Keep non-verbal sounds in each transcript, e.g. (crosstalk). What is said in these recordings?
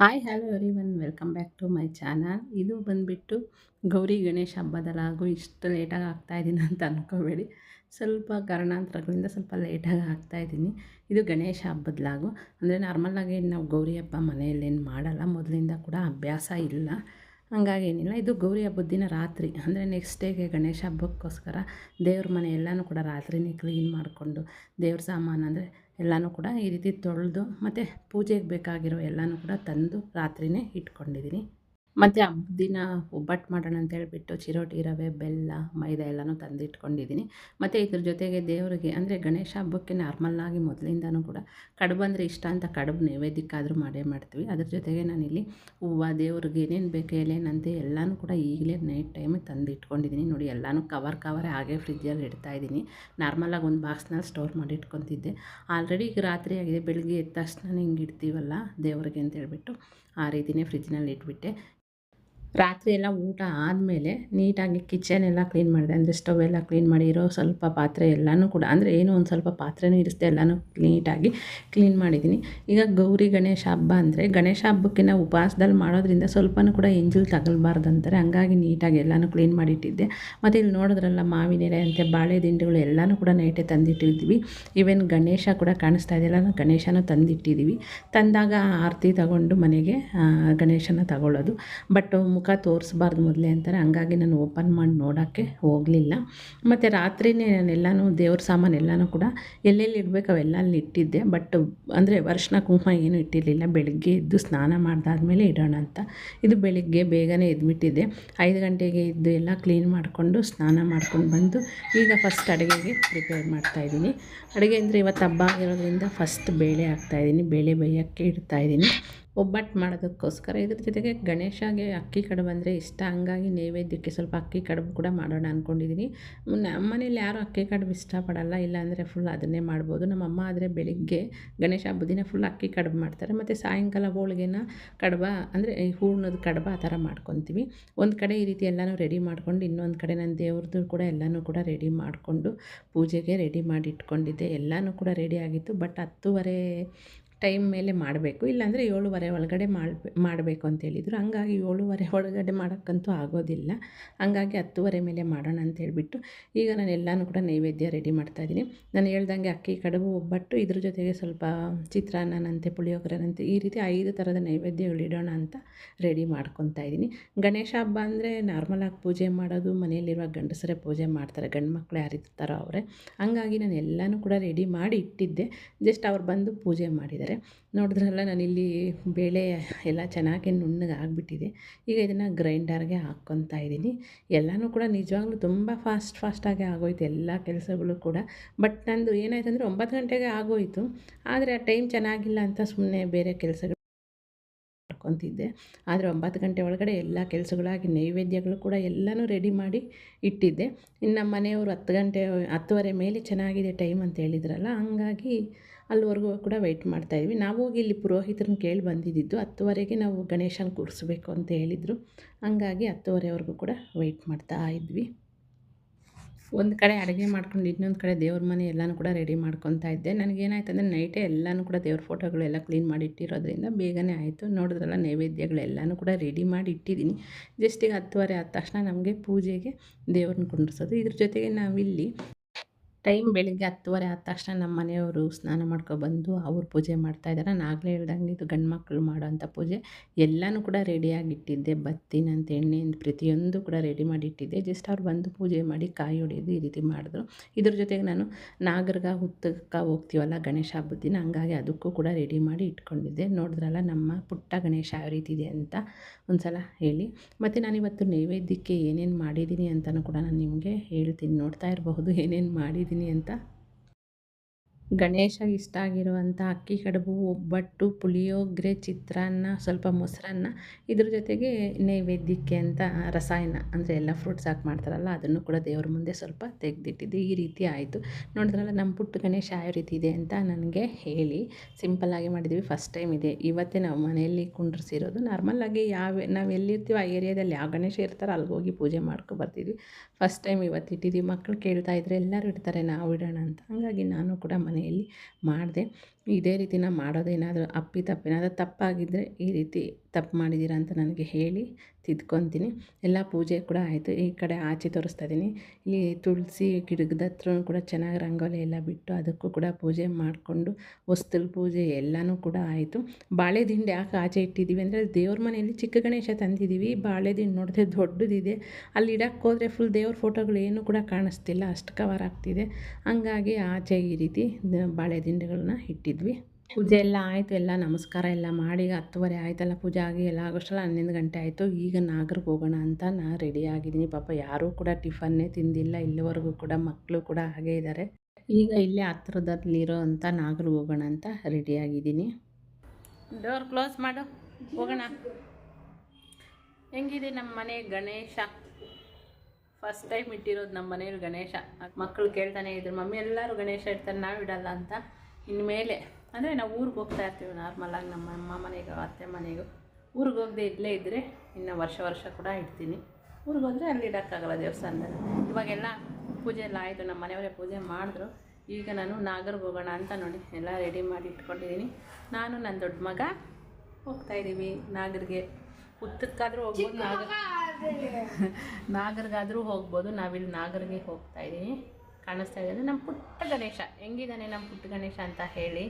Hi hello everyone welcome back to my channel ಇದು ಬಂದುಬಿಟ್ಟು ಗೌರಿ ಗಣೇಶ ಹಬ್ಬದಲ್ಲಾಗು ಇಷ್ಟು ಲೇಟಾಗಿ ಆಗ್ತಾಯಿದ್ದೀನಿ ಅಂತ ಅಂದ್ಕೋಬೇಡಿ ಸ್ವಲ್ಪ ಕಾರಣಾಂತರಗಳಿಂದ ಸ್ವಲ್ಪ ಲೇಟಾಗಿ ಆಗ್ತಾಯಿದ್ದೀನಿ ಇದು ಗಣೇಶ ಹಬ್ಬದ ಲಾಗು. ಅಂದರೆ ನಾರ್ಮಲಾಗಿ ನಾವು ಗೌರಿ ಹಬ್ಬ ಮನೆಯಲ್ಲೇನು ಮಾಡಲ್ಲ. ಮೊದಲಿಂದ ಕೂಡ ಅಭ್ಯಾಸ ಇಲ್ಲ. ಹಂಗಾಗೇನಿಲ್ಲ ಇದು ಗೌರಿ ಹಬ್ಬದ ದಿನ ರಾತ್ರಿ. ಅಂದರೆ ನೆಕ್ಸ್ಟ್ ಡೇಗೆ ಗಣೇಶ ಹಬ್ಬಕ್ಕೋಸ್ಕರ ದೇವ್ರ ಮನೆ ಎಲ್ಲನೂ ಕೂಡ ರಾತ್ರಿನೇ ಕ್ಲೀನ್ ಮಾಡಿಕೊಂಡು ದೇವ್ರ ಸಾಮಾನು ಅಂದರೆ ಎಲ್ಲನೂ ಕೂಡ ಈ ರೀತಿ ತೊಳೆದು ಮತ್ತು ಪೂಜೆಗೆ ಬೇಕಾಗಿರೋ ಎಲ್ಲನೂ ಕೂಡ ತಂದು ರಾತ್ರಿಯೇ ಇಟ್ಕೊಂಡಿದ್ದೀನಿ. ಮತ್ತು ಹಬ್ಬದ ದಿನ ಒಬ್ಬಟ್ಟು ಮಾಡೋಣ ಅಂತ ಹೇಳ್ಬಿಟ್ಟು ಚಿರೋಟಿ, ರವೆ, ಬೆಲ್ಲ, ಮೈದಾ ಎಲ್ಲನೂ ತಂದಿಟ್ಕೊಂಡಿದ್ದೀನಿ. ಮತ್ತು ಇದ್ರ ಜೊತೆಗೆ ದೇವರಿಗೆ, ಅಂದರೆ ಗಣೇಶ ಹಬ್ಬಕ್ಕೆ ನಾರ್ಮಲ್ಲಾಗಿ ಮೊದಲಿಂದನೂ ಕೂಡ ಕಡುಬು ಅಂದರೆ ಇಷ್ಟ ಅಂತ ಕಡುಬು ನೈವೇದ್ಯಕ್ಕಾದರೂ ಮಾಡೇ ಮಾಡ್ತೀವಿ. ಅದ್ರ ಜೊತೆಗೆ ನಾನಿಲ್ಲಿ ಹೂವು, ದೇವ್ರಿಗೆ ಏನೇನು ಬೇಕು ಏನೇನಂತೆ ಎಲ್ಲನೂ ಕೂಡ ಈಗಲೇ ನೈಟ್ ಟೈಮಿಗೆ ತಂದಿಟ್ಕೊಂಡಿದ್ದೀನಿ. ನೋಡಿ, ಎಲ್ಲನೂ ಕವರ್ ಕವರೇ ಹಾಗೆ ಫ್ರಿಜ್ಜಲ್ಲಿ ಇಡ್ತಾಯಿದ್ದೀನಿ ನಾರ್ಮಲಾಗಿ ಒಂದು ಬಾಕ್ಸ್ನಲ್ಲಿ ಸ್ಟೋರ್ ಮಾಡಿ ಇಟ್ಕೊತಿದ್ದೆ. ಆಲ್ರೆಡಿ ಈಗ ರಾತ್ರಿ ಆಗಿದೆ. ಬೆಳಗ್ಗೆ ಎದ್ದ ತಕ್ಷಣ ಹಿಂಗೆ ಇಡ್ತೀವಲ್ಲ ದೇವ್ರಿಗೆ ಅಂತ ಹೇಳ್ಬಿಟ್ಟು ಆ ರೀತಿಯೇ ಫ್ರಿಜ್ನಲ್ಲಿ ಇಟ್ಬಿಟ್ಟೆ. ರಾತ್ರಿ ಎಲ್ಲ ಊಟ ಆದಮೇಲೆ ನೀಟಾಗಿ ಕಿಚನ್ ಎಲ್ಲ ಕ್ಲೀನ್ ಮಾಡಿದೆ. ಅಂದರೆ ಸ್ಟವ್ ಎಲ್ಲ ಕ್ಲೀನ್ ಮಾಡಿರೋ ಸ್ವಲ್ಪ ಪಾತ್ರೆ ಎಲ್ಲನೂ ಕೂಡ, ಅಂದರೆ ಏನೋ ಒಂದು ಸ್ವಲ್ಪ ಪಾತ್ರೆನೂ ಇರಿಸಿದೆ ಎಲ್ಲನೂ ನೀಟಾಗಿ ಕ್ಲೀನ್ ಮಾಡಿದ್ದೀನಿ. ಈಗ ಗೌರಿ ಗಣೇಶ ಹಬ್ಬ ಅಂದರೆ ಗಣೇಶ ಹಬ್ಬಕ್ಕಿಂತ ಉಪವಾಸದಲ್ಲಿ ಮಾಡೋದ್ರಿಂದ ಸ್ವಲ್ಪನೂ ಕೂಡ ಎಂಜಲ್ ತಗಲ್ಬಾರ್ದು ಅಂತಾರೆ ಹಂಗಾಗಿ ನೀಟಾಗಿ ಎಲ್ಲನೂ ಕ್ಲೀನ್ ಮಾಡಿಟ್ಟಿದ್ದೆ. ಮತ್ತು ಇಲ್ಲಿ ನೋಡಿದ್ರಲ್ಲ ಮಾವಿನ ಎಲೆ ಅಂತೆ, ಬಾಳೆ ದಿಂಡುಗಳು ಎಲ್ಲನೂ ಕೂಡ ನೈಟೇ ತಂದಿಟ್ಟಿದ್ವಿ ಈವನ್ ಗಣೇಶ ಕೂಡ ಕಾಣಿಸ್ತಾ ಇದೆಯಲ್ಲ ಗಣೇಶನೂ ತಂದಿಟ್ಟಿದ್ದೀವಿ. ತಂದಾಗ ಆರತಿ ತಗೊಂಡು ಮನೆಗೆ ಗಣೇಶನ ತಗೊಳ್ಳೋದು. ಬಟ್ ಮುಖ ತೋರಿಸ್ಬಾರ್ದು ಮೊದಲೇ ಅಂತಾರೆ. ಹಂಗಾಗಿ ನಾನು ಓಪನ್ ಮಾಡಿ ನೋಡೋಕ್ಕೆ ಹೋಗಲಿಲ್ಲ. ಮತ್ತು ರಾತ್ರಿಯೇ ಎಲ್ಲಾನು ದೇವ್ರ ಸಾಮಾನು ಎಲ್ಲನೂ ಕೂಡ ಎಲ್ಲೆಲ್ಲಿ ಇಡಬೇಕು ಅವೆಲ್ಲ ಅಲ್ಲಿ ಇಟ್ಟಿದ್ದೆ. ಬಟ್ ಅಂದರೆ ಅರ್ಶಿನ ಕುಂಕುಮ ಏನೂ ಇಟ್ಟಿರಲಿಲ್ಲ. ಬೆಳಗ್ಗೆ ಎದ್ದು ಸ್ನಾನ ಮಾಡಿದಾದ್ಮೇಲೆ ಇಡೋಣ ಅಂತ. ಇದು ಬೆಳಿಗ್ಗೆ ಬೇಗನೆ ಎದ್ಬಿಟ್ಟಿದ್ದೆ ಐದು ಗಂಟೆಗೆ ಇದ್ದು ಎಲ್ಲ ಕ್ಲೀನ್ ಮಾಡಿಕೊಂಡು ಸ್ನಾನ ಮಾಡ್ಕೊಂಡು ಬಂದು ಈಗ ಫಸ್ಟ್ ಅಡುಗೆಗೆ ಪ್ರಿಪೇರ್ ಮಾಡ್ತಾಯಿದ್ದೀನಿ ಅಡುಗೆ ಅಂದರೆ ಇವತ್ತು ಹಬ್ಬ ಆಗಿರೋದ್ರಿಂದ ಫಸ್ಟ್ ಬೇಳೆ ಹಾಕ್ತಾಯಿದ್ದೀನಿ ಬೇಳೆ ಬೇಯೋಕ್ಕೆ ಇಡ್ತಾಯಿದ್ದೀನಿ ಒಬ್ಬಟ್ಟು ಮಾಡೋದಕ್ಕೋಸ್ಕರ ಇದ್ರ ಜೊತೆಗೆ ಗಣೇಶಗೆ ಅಕ್ಕಿ ಕಡುಬು ಅಂದರೆ ಇಷ್ಟ. ಹಂಗಾಗಿ ನೈವೇದ್ಯಕ್ಕೆ ಸ್ವಲ್ಪ ಅಕ್ಕಿ ಕಡುಬು ಕೂಡ ಮಾಡೋಣ ಅಂದ್ಕೊಂಡಿದ್ದೀನಿ ನಮ್ಮ ಮನೇಲಿ ಯಾರೂ ಅಕ್ಕಿ ಕಡುಬು ಇಷ್ಟಪಡಲ್ಲ, ಇಲ್ಲಾಂದರೆ ಫುಲ್ ಅದನ್ನೇ ಮಾಡ್ಬೋದು. ನಮ್ಮ ಅಮ್ಮ ಆದರೆ ಬೆಳಿಗ್ಗೆ ಗಣೇಶ ಹಬ್ಬದ ದಿನ ಫುಲ್ ಅಕ್ಕಿ ಕಡುಬು ಮಾಡ್ತಾರೆ. ಮತ್ತು ಸಾಯಂಕಾಲ ಹೋಳಿಗೆನ ಕಡುಬ ಅಂದರೆ ಈ ಹೂರ್ಣದ ಕಡುಬ ಆ ಥರ ಮಾಡ್ಕೊತೀವಿ. ಒಂದು ಕಡೆ ಈ ರೀತಿ ಎಲ್ಲನೂ ರೆಡಿ ಮಾಡ್ಕೊಂಡು, ಇನ್ನೊಂದು ಕಡೆ ನನ್ನ ದೇವ್ರದ್ದು ಕೂಡ ಎಲ್ಲನೂ ಕೂಡ ರೆಡಿ ಮಾಡಿಕೊಂಡು ಪೂಜೆಗೆ ರೆಡಿ ಮಾಡಿ ಇಟ್ಕೊಂಡಿದ್ದೆ ಎಲ್ಲನೂ ಕೂಡ ರೆಡಿ ಆಗಿತ್ತು. ಬಟ್ ಹತ್ತುವರೆ ಟೈಮ್ ಮೇಲೆ ಮಾಡಬೇಕು. ಇಲ್ಲಾಂದರೆ ಏಳುವರೆ ಒಳಗಡೆ ಮಾಡ್ಬೇ ಮಾಡಬೇಕು ಅಂತ ಹೇಳಿದರು. ಹಂಗಾಗಿ ಏಳುವರೆ ಒಳಗಡೆ ಮಾಡೋಕ್ಕಂತೂ ಆಗೋದಿಲ್ಲ. ಹಂಗಾಗಿ ಹತ್ತುವರೆ ಮೇಲೆ ಮಾಡೋಣ ಅಂತ ಹೇಳಿಬಿಟ್ಟು ಈಗ ನಾನು ಎಲ್ಲನೂ ಕೂಡ ನೈವೇದ್ಯ ರೆಡಿ ಮಾಡ್ತಾಯಿದ್ದೀನಿ ನಾನು ಹೇಳ್ದಂಗೆ ಅಕ್ಕಿ, ಕಡುಬು, ಒಬ್ಬಟ್ಟು, ಇದ್ರ ಜೊತೆಗೆ ಸ್ವಲ್ಪ ಚಿತ್ರಾನ್ನನಂತೆ ಪುಳಿಯೋಗರೆನಂತೆ ಈ ರೀತಿ ಐದು ಥರದ ನೈವೇದ್ಯಗಳು ಇಡೋಣ ಅಂತ ರೆಡಿ ಮಾಡ್ಕೊತಾ ಇದ್ದೀನಿ. ಗಣೇಶ ಹಬ್ಬ ಅಂದರೆ ನಾರ್ಮಲಾಗಿ ಪೂಜೆ ಮಾಡೋದು, ಮನೆಯಲ್ಲಿರುವ ಗಂಡಸರೇ ಪೂಜೆ ಮಾಡ್ತಾರೆ, ಗಂಡು ಮಕ್ಕಳು ಯಾರಿರ್ತಾರೋ ಅವರೇ. ಹಂಗಾಗಿ ನಾನು ಎಲ್ಲನೂ ಕೂಡ ರೆಡಿ ಮಾಡಿ ಇಟ್ಟಿದ್ದೆ. ಜಸ್ಟ್ ಅವ್ರು ಬಂದು ಪೂಜೆ ಮಾಡಿದ್ದಾರೆ. ನೋಡಿದ್ರಲ್ಲ ನಾನಿಲ್ಲಿ ಬೇಳೆ ಎಲ್ಲ ಚೆನ್ನಾಗಿ ನುಣ್ಣಗೆ ಆಗಿಬಿಟ್ಟಿದೆ ಈಗ ಇದನ್ನು ಗ್ರೈಂಡರ್ಗೆ ಹಾಕ್ಕೊತಾ ಇದ್ದೀನಿ. ಎಲ್ಲನೂ ಕೂಡ ನಿಜವಾಗ್ಲೂ ತುಂಬ ಫಾಸ್ಟ್ ಫಾಸ್ಟಾಗಿ ಆಗೋಯ್ತು ಎಲ್ಲ ಕೆಲಸಗಳು ಕೂಡ. ಬಟ್ ನಂದು ಏನಾಯ್ತು ಅಂದರೆ ಒಂಬತ್ತು ಗಂಟೆಗೆ ಆಗೋಯಿತು. ಆದರೆ ಆ ಟೈಮ್ ಚೆನ್ನಾಗಿಲ್ಲ ಅಂತ ಸುಮ್ಮನೆ ಬೇರೆ ಕೆಲಸಗಳು ಮಾಡ್ಕೊತಿದ್ದೆ. ಆದರೆ ಒಂಬತ್ತು ಗಂಟೆ ಒಳಗಡೆ ಎಲ್ಲ ಕೆಲಸಗಳಾಗಿ ನೈವೇದ್ಯಗಳು ಕೂಡ ಎಲ್ಲನೂ ರೆಡಿ ಮಾಡಿ ಇಟ್ಟಿದ್ದೆ. ಇನ್ನು ನಮ್ಮ ಮನೆಯವರು ಹತ್ತು ಗಂಟೆ, ಹತ್ತುವರೆ ಮೇಲೆ ಚೆನ್ನಾಗಿದೆ ಟೈಮ್ ಅಂತ ಹೇಳಿದ್ರಲ್ಲ, ಹಂಗಾಗಿ ಅಲ್ಲಿವರೆಗೂ ಕೂಡ ವೆಯ್ಟ್ ಮಾಡ್ತಾಯಿದ್ವಿ ನಾವು ಹೋಗಿ ಇಲ್ಲಿ ಪುರೋಹಿತರನ್ನ ಕೇಳಿ ಬಂದಿದ್ದು ಹತ್ತುವರೆಗೆ ನಾವು ಗಣೇಶನ ಕೂರಿಸ್ಬೇಕು ಅಂತ ಹೇಳಿದರು. ಹಂಗಾಗಿ ಹತ್ತುವರೆವರೆಗೂ ಕೂಡ ವೆಯ್ಟ್ ಮಾಡ್ತಾ ಇದ್ವಿ. ಒಂದು ಕಡೆ ಅಡುಗೆ ಮಾಡ್ಕೊಂಡು ಇನ್ನೊಂದು ಕಡೆ ದೇವ್ರ ಮನೆ ಎಲ್ಲನೂ ಕೂಡ ರೆಡಿ ಮಾಡ್ಕೊತಾ ಇದ್ದೆ. ನನಗೇನಾಯ್ತು ಅಂದರೆ ನೈಟೇ ಎಲ್ಲನೂ ಕೂಡ ದೇವ್ರ ಫೋಟೋಗಳೆಲ್ಲ ಕ್ಲೀನ್ ಮಾಡಿ ಇಟ್ಟಿರೋದ್ರಿಂದ ಬೇಗನೆ ಆಯಿತು. ನೋಡಿದ್ರಲ್ಲ ನೈವೇದ್ಯಗಳೆಲ್ಲನೂ ಕೂಡ ರೆಡಿ ಮಾಡಿ ಇಟ್ಟಿದ್ದೀನಿ. ಜಸ್ಟ್ ಈಗ ಹತ್ತುವರೆ ಆದ ತಕ್ಷಣ ನಮಗೆ ಪೂಜೆಗೆ ದೇವ್ರನ್ನ ಕುಂಡಿಸೋದು ಇದ್ರ ಜೊತೆಗೆ ನಾವಿಲ್ಲಿ ಟೈಮ್ ಬೆಳಿಗ್ಗೆ ಹತ್ತುವರೆ ಆದ ತಕ್ಷಣ ನಮ್ಮ ಮನೆಯವರು ಸ್ನಾನ ಮಾಡ್ಕೊಬಂದು ಅವ್ರು ಪೂಜೆ ಮಾಡ್ತಾಯಿದ್ದಾರೆ ನಾನು ಆಗಲೇ ಹೇಳ್ದಂಗೆ ಇದು ಗಂಡು ಮಕ್ಕಳು ಮಾಡೋವಂಥ ಪೂಜೆ. ಎಲ್ಲನೂ ಕೂಡ ರೆಡಿಯಾಗಿಟ್ಟಿದ್ದೆ ಬತ್ತಿನಂತ ಎಣ್ಣೆಯಿಂದ ಪ್ರತಿಯೊಂದು ಕೂಡ ರೆಡಿ ಮಾಡಿ ಇಟ್ಟಿದ್ದೆ. ಜಸ್ಟ್ ಅವ್ರು ಬಂದು ಪೂಜೆ ಮಾಡಿ ಕಾಯಿ ಹೊಡೆಯೋದು ಈ ರೀತಿ ಮಾಡಿದ್ರು. ಇದ್ರ ಜೊತೆಗೆ ನಾನು ನಾಗರ್ಗ ಹುತ್ತಕ್ಕ ಹೋಗ್ತೀವಲ್ಲ ಗಣೇಶ ಹಬ್ಬದ ದಿನ, ಹಂಗಾಗಿ ಅದಕ್ಕೂ ಕೂಡ ರೆಡಿ ಮಾಡಿ ಇಟ್ಕೊಂಡಿದ್ದೆ. ನೋಡಿದ್ರಲ್ಲ ನಮ್ಮ ಪುಟ್ಟ ಗಣೇಶ ಯಾವ ರೀತಿ ಇದೆ ಅಂತ ಒಂದು ಸಲ ಹೇಳಿ. ಮತ್ತು ನಾನಿವತ್ತು ನೈವೇದ್ಯಕ್ಕೆ ಏನೇನು ಮಾಡಿದ್ದೀನಿ ಅಂತಲೂ ಕೂಡ ನಾನು ನಿಮಗೆ ಹೇಳ್ತೀನಿ. ನೋಡ್ತಾ ಇರಬಹುದು ಏನೇನು ಮಾಡಿದ್ದೀನಿ ಅಂತ. ಗಣೇಶ ಇಷ್ಟ ಆಗಿರುವಂಥ ಅಕ್ಕಿ, ಕಡುಬು, ಒಬ್ಬಟ್ಟು ಪುಳಿಯೋಗರೆ ಚಿತ್ರಾನ್ನ, ಸ್ವಲ್ಪ ಮೊಸರನ್ನ, ಇದ್ರ ಜೊತೆಗೆ ನೈವೇದ್ಯಕ್ಕೆ ಅಂತ ರಸಾಯನ, ಅಂದರೆ ಎಲ್ಲ ಫ್ರೂಟ್ಸ್ ಹಾಕಿ ಮಾಡ್ತಾರಲ್ಲ, ಅದನ್ನು ಕೂಡ ದೇವ್ರ ಮುಂದೆ ಸ್ವಲ್ಪ ತೆಗೆದಿಟ್ಟಿದ್ದೆ. ಈ ರೀತಿ ಆಯಿತು. ನೋಡಿದ್ರಲ್ಲ ನಮ್ಮ ಪುಟ್ಟ ಗಣೇಶ ಯಾವ ರೀತಿ ಇದೆ ಅಂತ ನನಗೆ ಹೇಳಿ ಸಿಂಪಲ್ಲಾಗಿ ಮಾಡಿದ್ವಿ. ಫಸ್ಟ್ ಟೈಮ್ ಇದೆ. ಇವತ್ತೇ ನಾವು ಮನೆಯಲ್ಲಿ ಕುಂಡ್ರಿಸಿರೋದು ನಾರ್ಮಲ್ಲಾಗಿ ಯಾವ, ನಾವು ಎಲ್ಲಿರ್ತೀವಿ ಆ ಏರಿಯಾದಲ್ಲಿ ಯಾವ ಗಣೇಶ ಇರ್ತಾರೋ ಅಲ್ಲಿಗೆ ಹೋಗಿ ಪೂಜೆ ಮಾಡ್ಕೊಂಡು ಬರ್ತಿದ್ವಿ ಫಸ್ಟ್ ಟೈಮ್ ಇವತ್ತು ಇಟ್ಟಿದ್ದೀವಿ ಮಕ್ಕಳು ಕೇಳ್ತಾ ಇದ್ರೆ ಎಲ್ಲರೂ ಇಡ್ತಾರೆ, ನಾವು ಇಡೋಣ ಅಂತ. ಹಾಗಾಗಿ ನಾನು ಕೂಡ ಮನೆ ಮನೆಯಲ್ಲಿ ಮಾಡಿದೆ. ಇದೇ ರೀತಿನ ಮಾಡೋದೇನಾದರೂ ಅಪ್ಪಿ ತಪ್ಪೇನಾದರೂ ತಪ್ಪಾಗಿದ್ದರೆ ಈ ರೀತಿ ತಪ್ಪು ಮಾಡಿದ್ದೀರಾ ಅಂತ ನನಗೆ ಹೇಳಿ ತಿದ್ಕೊತೀನಿ. ಎಲ್ಲ ಪೂಜೆ ಕೂಡ ಆಯಿತು. ಈ ಕಡೆ ಆಚೆ ತೋರಿಸ್ತಾ ಇದ್ದೀನಿ. ಇಲ್ಲಿ ತುಳಸಿ ಗಿಡದ ಹತ್ರ ಕೂಡ ಚೆನ್ನಾಗಿ ರಂಗೋಲಿ ಎಲ್ಲ ಬಿಟ್ಟು ಅದಕ್ಕೂ ಕೂಡ ಪೂಜೆ ಮಾಡಿಕೊಂಡು ವಸ್ತುಲ್ ಪೂಜೆ ಎಲ್ಲನೂ ಕೂಡ ಆಯಿತು. ಬಾಳೆ ದಿಂಡು ಯಾಕೆ ಆಚೆ ಇಟ್ಟಿದ್ದೀವಿ ಅಂದರೆ ದೇವ್ರ ಮನೆಯಲ್ಲಿ ಚಿಕ್ಕ ಗಣೇಶ ತಂದಿದ್ದೀವಿ. ಬಾಳೆ ದಿಂಡು ನೋಡಿದ್ರೆ ದೊಡ್ಡದಿದೆ. ಅಲ್ಲಿ ಇಡಕ್ಕೆ ಹೋದರೆ ಫುಲ್ ದೇವ್ರ ಫೋಟೋಗಳು ಏನೂ ಕೂಡ ಕಾಣಿಸ್ತಿಲ್ಲ. ಅಷ್ಟು ಕವರ್ ಆಗ್ತಿದೆ. ಹಂಗಾಗಿ ಆಚೆ ಈ ರೀತಿ ಬಾಳೆ ದಿಂಡುಗಳನ್ನ ಪೂಜೆ ಎಲ್ಲ ಆಯಿತು, ಎಲ್ಲ ನಮಸ್ಕಾರ ಎಲ್ಲ ಮಾಡಿ ಹತ್ತುವರೆ ಆಯಿತಲ್ಲ ಪೂಜೆ ಆಗಿ, ಎಲ್ಲ ಆಗೋಷ್ಟಲ್ಲ ಹನ್ನೊಂದು ಗಂಟೆ ಆಯಿತು. ಈಗ ನಾಗರಿಗೆ ಹೋಗೋಣ ಅಂತ ನಾ ರೆಡಿ ಆಗಿದ್ದೀನಿ. ಪಾಪ ಯಾರೂ ಕೂಡ ಟಿಫನ್ನೇ ತಿಂದಿಲ್ಲ, ಇಲ್ಲಿವರೆಗೂ ಕೂಡ ಮಕ್ಕಳು ಕೂಡ ಹಾಗೇ ಇದ್ದಾರೆ ಈಗ ಇಲ್ಲೇ ಹತ್ರದಲ್ಲಿರೋ ಅಂತ ನಾಗರಿಗೆ ಹೋಗೋಣ ಅಂತ ರೆಡಿಯಾಗಿದ್ದೀನಿ ಡೋರ್ ಕ್ಲೋಸ್ ಮಾಡು. ಹೋಗೋಣ. ಹೆಂಗಿದೆ ನಮ್ಮ ಮನೆ ಗಣೇಶ? ಫಸ್ಟ್ ಟೈಮ್ ಇಟ್ಟಿರೋದು ನಮ್ಮ ಮನೇಲಿ ಗಣೇಶ. ಮಕ್ಕಳು ಕೇಳ್ತಾನೆ ಇದ್ರು, ಮಮ್ಮಿ, ಎಲ್ಲರೂ ಗಣೇಶ ಇಡ್ತಾರೆ, ನಾವು ಇಡಲ್ಲ ಅಂತ. ಇನ್ಮೇಲೆ ಅಂದರೆ ನಾವು ಊರಿಗೆ ಹೋಗ್ತಾ ಇರ್ತೀವಿ ನಾರ್ಮಲಾಗಿ ನಮ್ಮ ಅಮ್ಮ ಮನೆಗೆ ಅತ್ತೆ ಮನೆಗೋ. ಊರಿಗೆ ಹೋಗದೆ ಇಲ್ಲೇ ಇದ್ದರೆ ಇನ್ನು ವರ್ಷ ವರ್ಷ ಕೂಡ ಇಡ್ತೀನಿ. ಊರಿಗೆ ಹೋದರೆ ಅಲ್ಲಿ ಇಡೋಕ್ಕಾಗಲ್ಲ ದೇವಸ್ಥಾನದಲ್ಲಿ. ಇವಾಗೆಲ್ಲ ಪೂಜೆ ಎಲ್ಲ ಆಯಿತು ನಮ್ಮ ಮನೆಯವರೇ ಪೂಜೆ ಮಾಡಿದ್ರು. ಈಗ ನಾನು ನಾಗರ್ಗೆ ಹೋಗೋಣ ಅಂತ ನೋಡಿ ಎಲ್ಲ ರೆಡಿ ಮಾಡಿ ಇಟ್ಕೊಂಡಿದ್ದೀನಿ ನಾನು ನನ್ನ ದೊಡ್ಡ ಮಗ ಹೋಗ್ತಾಯಿದ್ದೀವಿ ನಾಗರಿಗೆ. ಉತ್ತಕ್ಕಾದರೂ ಹೋಗ್ಬೋದು ನಾಗರ್ ನಾಗರಿಗಾದರೂ ಹೋಗ್ಬೋದು ನಾವಿಲ್ಲಿ ನಾಗರಿಗೆ ಹೋಗ್ತಾಯಿದ್ದೀನಿ ಕಾಣಿಸ್ತಾ ಇದೆ. ನಮ್ಮ ಪುಟ್ಟ ಗಣೇಶ. ಹೆಂಗಿದ್ದಾನೆ ನಮ್ಮ ಪುಟ್ಟ ಗಣೇಶ ಅಂತ ಹೇಳಿ